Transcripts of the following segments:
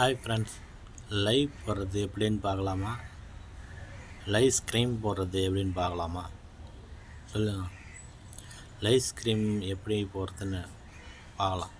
Hi friends live போடுறது எப்படின்னு பார்க்கலாமா? லைவ் ஸ்க்ரீம் போடுறது எப்படின்னு பார்க்கலாமா? சொல்லுங்க. லைவ் ஸ்க்ரீம் எப்படி போடுறதுன்னு பார்க்கலாம்.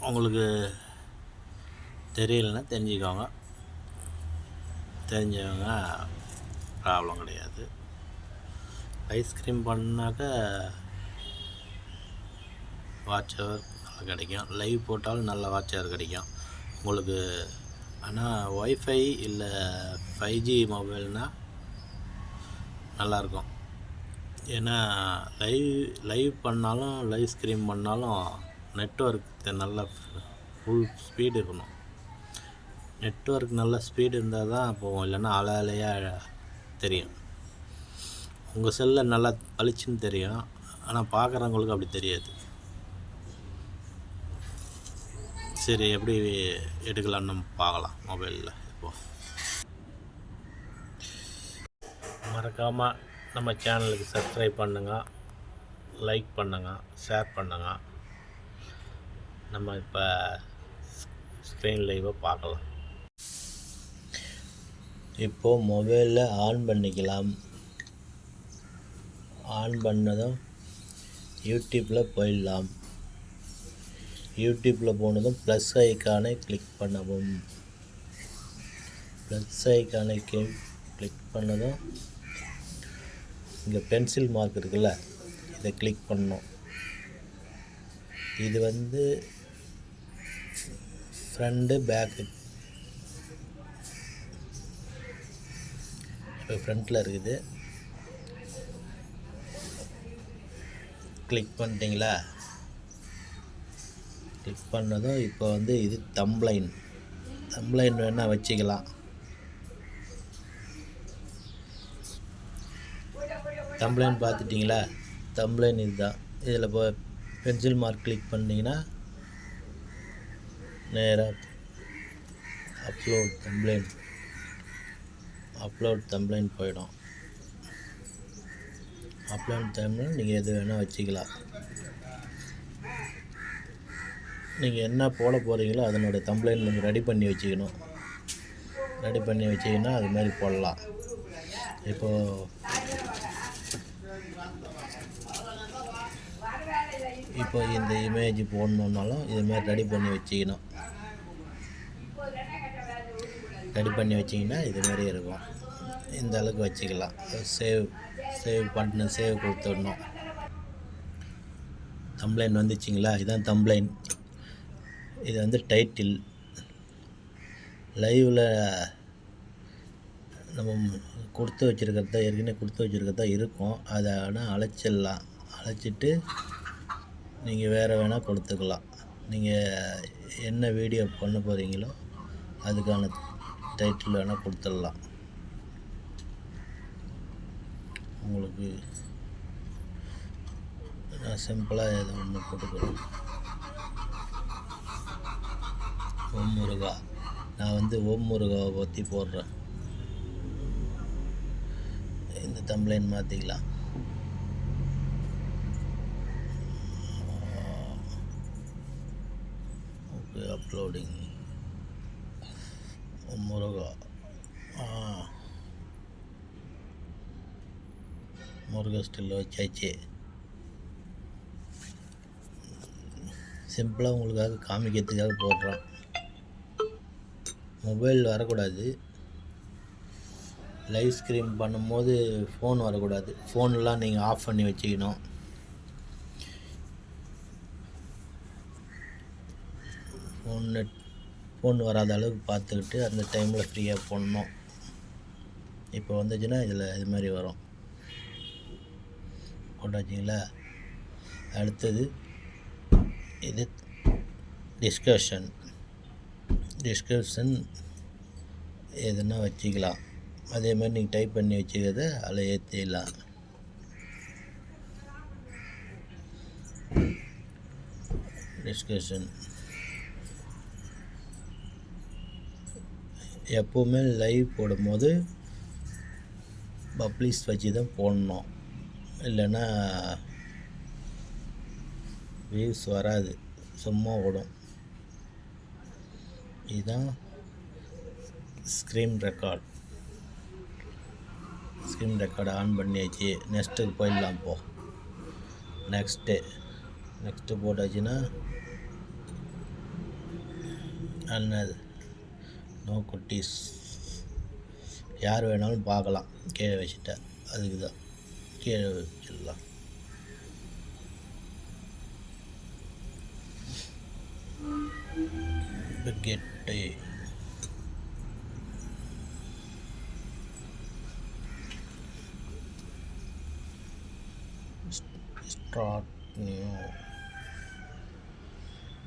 உங்களுக்கு தெரியலன்னா தெரிஞ்சுக்கோங்க. தெரிஞ்சவங்க ப்ராப்ளம் கிடையாது. ஐஸ்கிரீம் பண்ணாக்க வாட்ச் ஹவர் கிடைக்கும். லைவ் போட்டாலும் நல்ல வாட்ச் கிடைக்கும். உங்களுக்கு ஆனால் ஒய்ஃபை இல்லை ஃபைவ் ஜி மொபைல்னால் நல்லாயிருக்கும் ஏன்னா லைவ் லைவ் பண்ணாலும் லைவ் ஸ்க்ரீன் பண்ணாலும் நெட்ஒர்க் நல்ல ஃபுல் ஸ்பீடு இருக்கணும். நெட்ஒர்க் நல்ல ஸ்பீடு இருந்தால் தான் போகும். இல்லைன்னா அலையாக தெரியும். உங்கள் செல்லில் நல்லா பளிச்சுன்னு தெரியும். ஆனால் பார்க்குறவங்களுக்கு அப்படி தெரியாது. சரி எப்படி எடுக்கலான்னு நம்ம பார்க்கலாம் மொபைலில் இப்போது மறக்காமல் நம்ம சேனலுக்கு சப்ஸ்கிரைப் பண்ணுங்கள் லைக் பண்ணுங்கள் ஷேர் பண்ணுங்கள் நம்ம இப்போ ஸ்க்ரீன் லைவை பார்க்கலாம். இப்போது மொபைலில் ஆன் பண்ணிக்கலாம். ஆன் பண்ணதும் யூடியூப்பில் போயிடலாம். யூடியூப்பில் போனதும் ப்ளஸ் ஐக்கானை கிளிக் பண்ணவும். ப்ளஸ் ஐக்கானை கிளிக் பண்ணதும் இங்கே பென்சில் மார்க் இருக்குல்ல இதை கிளிக் பண்ணோம். இது வந்து ஃப்ரண்ட்டு பேக்கு இப்போ ஃப்ரண்ட்டில் இருக்குது. கிளிக் பண்ணிட்டீங்களா? கிளிக் பண்ணதும் இப்போ வந்து இது தம்ப்ளைன் தம்ப்ளைன் வேணால் வச்சுக்கலாம். தம்ப்ளைன் பார்த்துட்டிங்களா? தம்ப்ளைன் இதுதான். இதில் இப்போ பென்சில் மார்க் கிளிக் பண்ணிங்கன்னா நேராக அப்லோட் தம்ப்ளைன் அப்லோட் தம்ப்ளைன் போயிடும். அப்லோட் தம்ப்ளைன் நீங்கள் எது வேணால் வச்சுக்கலாம். நீங்கள் என்ன போட போகிறீங்களோ அதனுடைய தம்ப்ளைன் நீங்கள் ரெடி பண்ணி வச்சுக்கணும். ரெடி பண்ணி வச்சிங்கன்னா அது மாதிரி போடலாம். இப்போது இப்போ இந்த இமேஜ் போடணுன்னாலும் இதுமாரி ரெடி பண்ணி வச்சுக்கணும். ரெடி பண்ணி வச்சிங்கன்னா இதுமாரி இருக்கும். இந்த அளவுக்கு வச்சுக்கலாம். சேவ் சேவ் பண்ண சேவ் கொடுத்துடணும். தம்ப்ளைன் வந்துச்சிங்களா? இதுதான் தம்ப்ளைன் இது வந்து டைட்டில். லைவில் நம்ம கொடுத்து வச்சுருக்கிறது தான் ஏற்கனவே கொடுத்து வச்சுருக்கிறது தான் இருக்கும். அதை ஆனால் அழைச்சிடலாம். அழைச்சிட்டு நீங்கள் வேறு வேணால் கொடுத்துக்கலாம். நீங்கள் என்ன வீடியோ பண்ண போகிறீங்களோ அதுக்கான டைட்டில் வேணால் கொடுத்துடலாம். உங்களுக்கு நான் சிம்பிளாக ஏதோ ஒன்று கொடுக்குறேன் ஓம் முருகா. நான் வந்து ஓம் முருகாவை பற்றி போடுறேன். இந்த தம்ப்ளைன் மாற்றிக்கலாம் ஓகே அப்லோடிங் ஓம் முருகா. ஆ. முருகா ஸ்டில் வச்சாச்சு. சிம்பிளாக உங்களுக்காக காமிக்கிறதுக்காக போடுறேன். மொபைல் வரக்கூடாது. லைவ் ஸ்க்ரீன் பண்ணும்போது ஃபோன் வரக்கூடாது. ஃபோன்லாம் நீங்கள் ஆஃப் பண்ணி வச்சுக்கணும். ஃபோன் நெட் ஃபோன் வராத அளவுக்கு பார்த்துக்கிட்டு அந்த டைமில் ஃப்ரீயாக போடணும். இப்போ வந்துச்சுன்னா இதில் இது மாதிரி வரும். போட்டாச்சிங்களா அடுத்தது இது டிஸ்கஷன் டிஸ்கிரிப்ஷன் எதுனா வச்சுக்கலாம். அதே மாதிரி நீங்கள் டைப் பண்ணி வச்சுக்கிறத அதில் ஏற்றிடலாம் டிஸ்கஷன் எப்போவுமே லைவ் போடும்போது பப்ளிஷ் வச்சு தான் போடணும். இல்லைன்னா வியூஸ் வராது. சும்மா ஓடும். இதுதான் ஸ்க்ரீன் ரெக்கார்ட் ஸ்க்ரீன் ரெக்கார்டை ஆன் பண்ணியாச்சு. நெக்ஸ்ட்டுக்கு போயிடலாம் போ. நெக்ஸ்ட்டு நெக்ஸ்ட்டு போட்டாச்சுன்னா என்னது? நோ குட்டீஸ் யார் வேணாலும் பார்க்கலாம். கீழே வச்சுட்டேன் அதுக்கு தான். கீழே வச்சிடலாம். கெட்டு ஸ்டார்ட் நியூ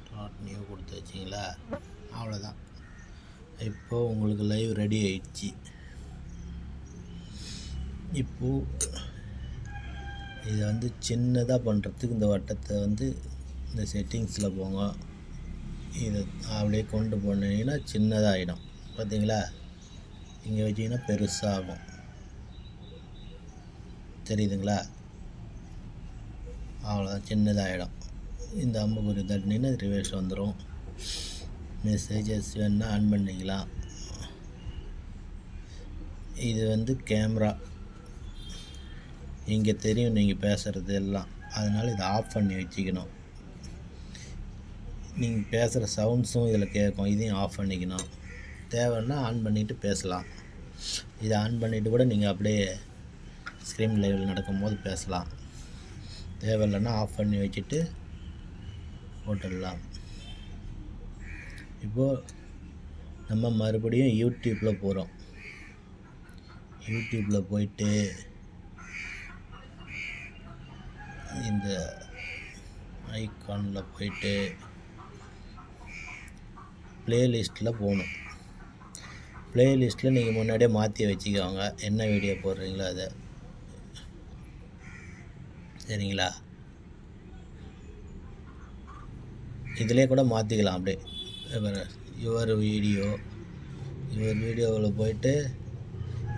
ஸ்டார்ட் நியூ கொடுத்தாச்சிங்களா? அவ்வளோதான் இப்போது உங்களுக்கு லைவ் ரெடி ஆயிடுச்சு. இப்போது இதை வந்து சின்னதாக பண்ணுறதுக்கு இந்த வட்டத்தை வந்து இந்த செட்டிங்ஸில் போங்க. இதை அப்படியே கொண்டு போனீங்கன்னா சின்னதாகிடும் பார்த்தீங்களா? இங்கே வச்சிங்கன்னா பெருசாகும். தெரியுதுங்களா? அவ்வளோதான் சின்னதாகிடும் இந்த அம்புக்குறி தட்டினீங்கன்னா ரிவர்ஸ் வந்துடும் மெசேஜஸ் வேணால் ஆன் பண்ணிக்கலாம். இது வந்து கேமரா இங்கே தெரியும் நீங்கள் பேசுகிறது எல்லாம். அதனால் இதை ஆஃப் பண்ணி வச்சுக்கணும். நீங்கள் பேசுகிற சவுண்ட்ஸும் இதில் கேட்கும் இதையும் ஆஃப் பண்ணிக்கணும். தேவைன்னா ஆன் பண்ணிவிட்டு பேசலாம். இதை ஆன் பண்ணிவிட்டு கூட நீங்கள் அப்படியே ஸ்க்ரீன் லைவில் நடக்கும்போது பேசலாம். தேவையில்லைன்னா ஆஃப் பண்ணி வச்சுட்டு போட்டுடலாம். இப்போது நம்ம மறுபடியும் யூடியூப்பில் போகிறோம் யூடியூப்பில் போயிட்டு இந்த ஐக்கானில் போயிட்டு ப்ளேலிஸ்ட்டில் போகணும். ப்ளேலிஸ்ட்டில் நீங்கள் முன்னாடியே மாற்றி வச்சுக்கோங்க. என்ன வீடியோ போடுறீங்களோ அதை. சரிங்களா? இதிலே கூட மாற்றிக்கலாம் அப்படியே. யுவர் வீடியோ யுவர் வீடியோவில் போயிட்டு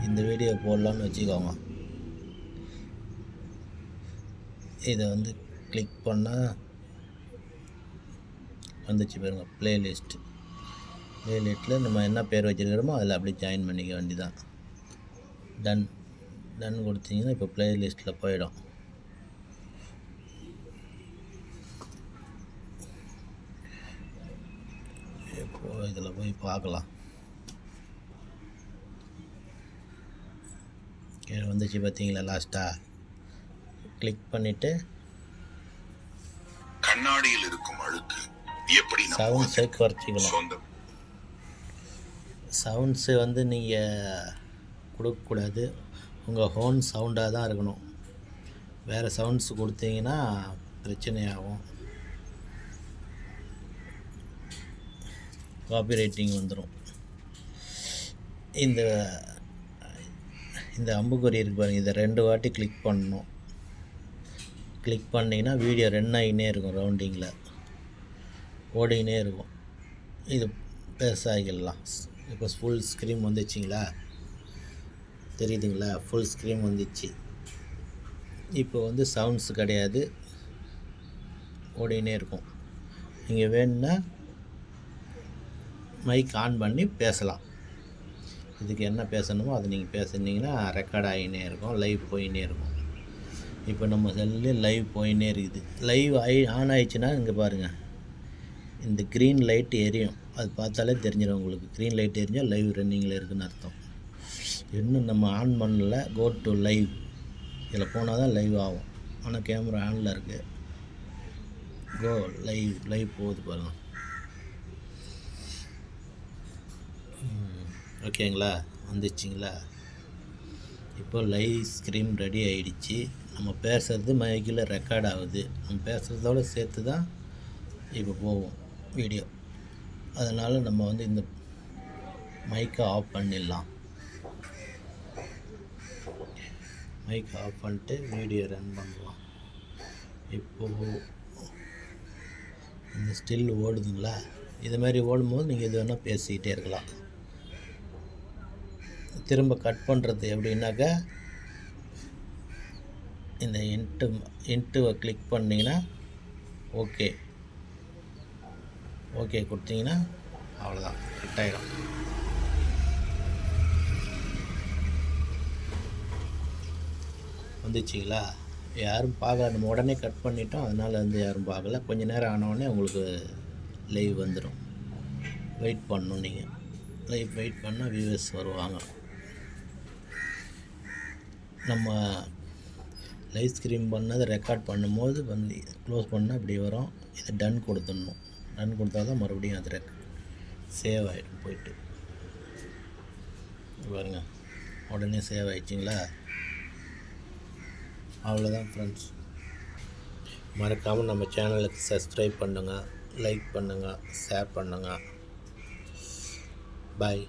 இந்த வீடியோ போடலான்னு வச்சுக்கோங்க. இதை வந்து கிளிக் பண்ணால் வந்துச்சு பாருங்கள் ப்ளேலிஸ்ட்டு ப்ளேலிஸ்ட்டில் நம்ம என்ன பேர் வச்சுருக்கிறோமோ அதில் அப்படியே ஜாயின் பண்ணிக்க வேண்டியதான் டன் டன் கொடுத்தீங்கன்னா இப்போ ப்ளேலிஸ்ட்டில் போயிடும். இப்போ இதில் போய் பார்க்கலாம். கீழே வந்துச்சு பார்த்தீங்களா லாஸ்ட்டாக கிளிக் பண்ணிவிட்டு கண்ணாடியில் இருக்கும் அழுக்கு எப்படி சவுண்ட்ஸை குறைச்சிக்கணும் சொந்தம். சவுண்ட்ஸு வந்து நீங்கள் கொடுக்கக்கூடாது. உங்கள் ஹோன் சவுண்டாக தான் இருக்கணும். வேறு சவுண்ட்ஸ் கொடுத்தீங்கன்னா பிரச்சனையாகும். காப்பிரைட்டிங் வந்துடும் இந்த இந்த அம்புக்குறி இருக்கு பாருங்க. இதை ரெண்டு வாட்டி கிளிக் பண்ணணும். கிளிக் பண்ணிங்கன்னா வீடியோ ரன் ஆகினே இருக்கும் ரவுண்டிங்கில் ஓடிக்கினே இருக்கும். இது பெருசாகிடலாம் இப்போ ஃபுல் ஸ்க்ரீன் வந்துச்சிங்களா? தெரியுதுங்களா? ஃபுல் ஸ்க்ரீன் வந்துச்சு. இப்போ வந்து சவுண்ட்ஸ் கிடையாது. ஓடினே இருக்கும். நீங்கள் வேணும்னா மைக் ஆன் பண்ணி பேசலாம். இதுக்கு என்ன பேசணுமோ அதை நீங்கள் பேசுனீங்கன்னா ரெக்கார்ட் ஆகினே இருக்கும் லைவ் போயினே இருக்கும். இப்போ நம்ம செல்லு லைவ் போயின்னே இருக்குது. லைவ் ஆகி ஆன் ஆயிடுச்சுன்னா இங்கே பாருங்கள் இந்த க்ரீன் லைட் எரியும். அது பார்த்தாலே தெரிஞ்சிடும் உங்களுக்கு. க்ரீன் லைட் எரிஞ்சால் லைவ் ரன்னிங்கில் இருக்குதுன்னு அர்த்தம். இன்னும் நம்ம ஆன் பண்ணல கோ டு லைவ் இதில் போனால் தான் லைவ் ஆகும் ஆனால் கேமரா ஆனில் இருக்குது கோ லைவ் லைவ் போகுது பாருங்கள் ஓகேங்களா வந்துச்சிங்களா? இப்போ லைவ் ஸ்க்ரீன் ரெடி ஆகிடுச்சி நம்ம பேசுகிறது மைக்கில் ரெக்கார்ட் ஆகுது. நம்ம பேசுகிறதோட சேர்த்து தான் இப்போ போவோம். வீடியோ அதனால் நம்ம வந்து இந்த மைக்கை ஆஃப் பண்ணிடலாம். மைக்கை ஆஃப் பண்ணிட்டு வீடியோ ரன் பண்ணலாம். இப்போது இந்த ஸ்டில் ஓடுதுங்களா? இது மாதிரி ஓடும்போது நீங்கள் எது வேணால் பேசிக்கிட்டே இருக்கலாம். திரும்ப கட் பண்ணுறது எப்படின்னாக்கா இந்த இன்ட்டு இன்ட்டுவை கிளிக் பண்ணிங்கன்னா ஓகே ஓகே கொடுத்தீங்கன்னா அவ்வளோதான் கட் ஆகிடும் வந்துச்சுங்களா? யாரும் பார்க்கல. நம்ம உடனே கட் பண்ணிட்டோம். அதனால் வந்து யாரும் பார்க்கல. கொஞ்ச நேரம் ஆனவுடனே உங்களுக்கு லைவ் வந்துடும் வெயிட் பண்ணணும் நீங்கள் லைவ் வெயிட் பண்ணால் வியூவர்ஸ் வருவாங்க. நம்ம லைவ் ஸ்க்ரீன் பண்ணதை ரெக்கார்ட் பண்ணும்போது வந்து க்ளோஸ் பண்ணால் இப்படி வரும். இதை டன் கொடுத்துடணும். ரன் கொடுத்தா தான் மறுபடியும் அது ரெக் சேவ் ஆகிடும் போயிட்டு பாருங்க. உடனே சேவ் ஆயிடுச்சிங்களா அவ்வளோதான் ஃப்ரெண்ட்ஸ் மறக்காமல் நம்ம சேனலுக்கு சப்ஸ்கிரைப் பண்ணுங்கள் லைக் பண்ணுங்கள் ஷேர் பண்ணுங்கள் பாய்